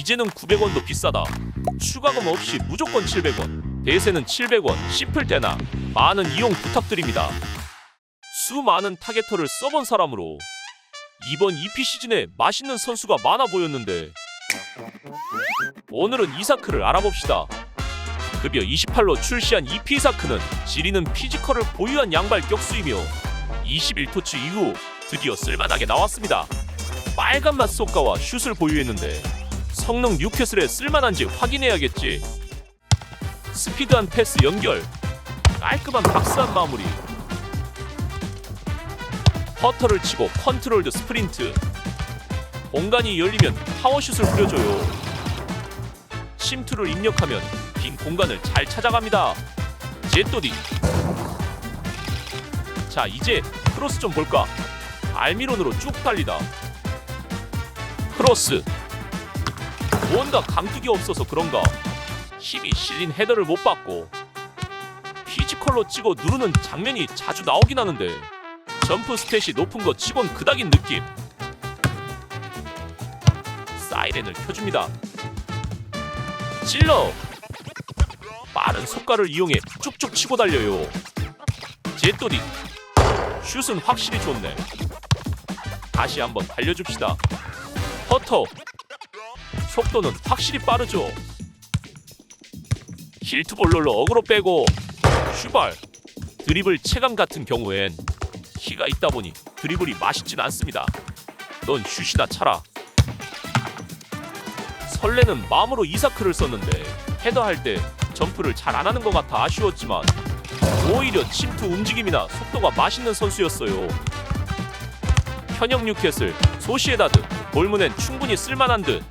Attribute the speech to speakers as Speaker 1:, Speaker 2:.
Speaker 1: 이제는 900원도 비싸다. 추가금 없이 무조건 700원. 대세는 700원. 씹을 때나 많은 이용 부탁드립니다. 수많은 타겟터를 써본 사람으로 이번 EP 시즌에 맛있는 선수가 많아 보였는데 오늘은 이사크를 알아봅시다. 급여 28로 출시한 EP 이사크는 지리는 피지컬을 보유한 양발 격수이며 21토치 이후 드디어 쓸만하게 나왔습니다. 빨간 맛 속가와 슛을 보유했는데 성능 뉴캐슬에 쓸만한지 확인해야겠지. 스피드한 패스 연결, 깔끔한 박스한 마무리, 퍼터를 치고 컨트롤드 스프린트, 공간이 열리면 파워슛을 뿌려줘요. 침투를 입력하면 빈 공간을 잘 찾아갑니다. 제또디. 자 이제 크로스 좀 볼까? 알미론으로 쭉 달리다. 크로스. 뭔가 감각이 없어서 그런가 힘이 실린 헤더를 못 받고 피지컬로 찍어 누르는 장면이 자주 나오긴 하는데 점프 스탯이 높은 거 치곤 그닥인 느낌. 사이렌을 켜줍니다. 찔러. 빠른 속가를 이용해 쭉쭉 치고 달려요. 제또디. 슛은 확실히 좋네. 다시 한번 달려줍시다. 퍼터. 속도는 확실히 빠르죠. 힐트볼롤로 어그로 빼고 슈발 드리블 체감 같은 경우엔 키가 있다 보니 드리블이 맛있진 않습니다. 넌 슛이나 차라. 설레는 마음으로 이사크를 썼는데 헤더할 때 점프를 잘 안 하는 것 같아 아쉬웠지만 오히려 침투 움직임이나 속도가 맛있는 선수였어요. 현역 뉴캐슬 소시에다드 볼문엔 충분히 쓸만한 듯